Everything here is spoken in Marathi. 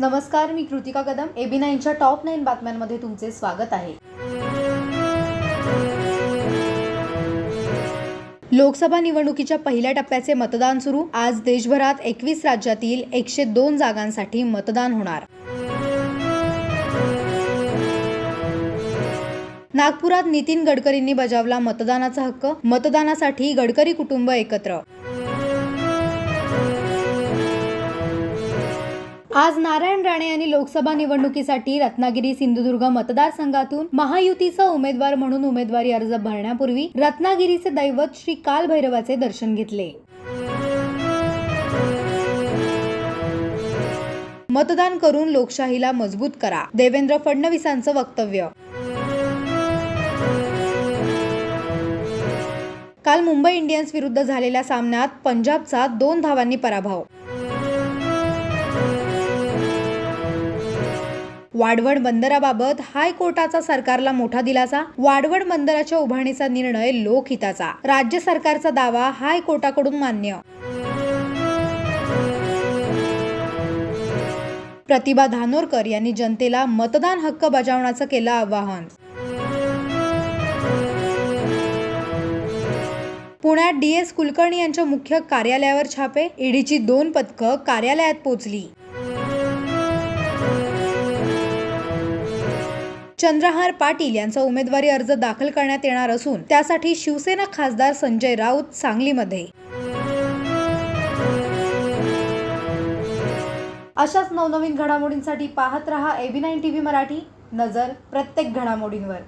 नमस्कार मी कृतिका कदम एबी नाईनच्या टॉप नाईन बातम्यांमध्ये तुमचे स्वागत आहे. लोकसभा निवडणुकीच्या पहिल्या टप्प्याचे मतदान सुरू. आज देशभरात एकवीस राज्यातील एकशे दोन जागांसाठी मतदान होणार. नागपुरात नितीन गडकरींनी बजावला मतदानाचा हक्क. मतदानासाठी गडकरी कुटुंब एकत्र. आज नारायण राणे यांनी लोकसभा निवडणुकीसाठी रत्नागिरी सिंधुदुर्ग मतदारसंघातून महायुतीचा उमेदवार म्हणून उमेदवारी अर्ज भरण्यापूर्वी रत्नागिरीचे दैवत श्री कालभैरवाचे दर्शन घेतले. मतदान करून लोकशाहीला मजबूत करा. देवेंद्र फडणवीसांचं वक्तव्य. काल मुंबई इंडियन्स विरुद्ध झालेल्या सामन्यात पंजाबचा दोन धावांनी पराभव. वाडवड बंदराबाबत हायकोर्टाचा सरकारला मोठा दिलासा वाडवड बंदराच्या उभारणीचा निर्णय लोकहिताचा. राज्य सरकारचा दावा हायकोर्टाकडून मान्य. प्रतिभा धानोरकर यांनी जनतेला मतदान हक्क बजावण्याचं केलं आवाहन. पुण्यात डी एस कुलकर्णी यांच्या मुख्य कार्यालयावर छापे ईडीची दोन पथकं कार्यालयात पोहोचली चंद्रहार पाटील यांचा उमेदवारी अर्ज दाखल करण्यात येणार असून त्यासाठी शिवसेना खासदार संजय राऊत सांगलीमध्ये. अशाच नवनवीन घडामोडींसाठी पाहत रहा AB nine T V Marathi. नजर प्रत्येक घडामोडींवर.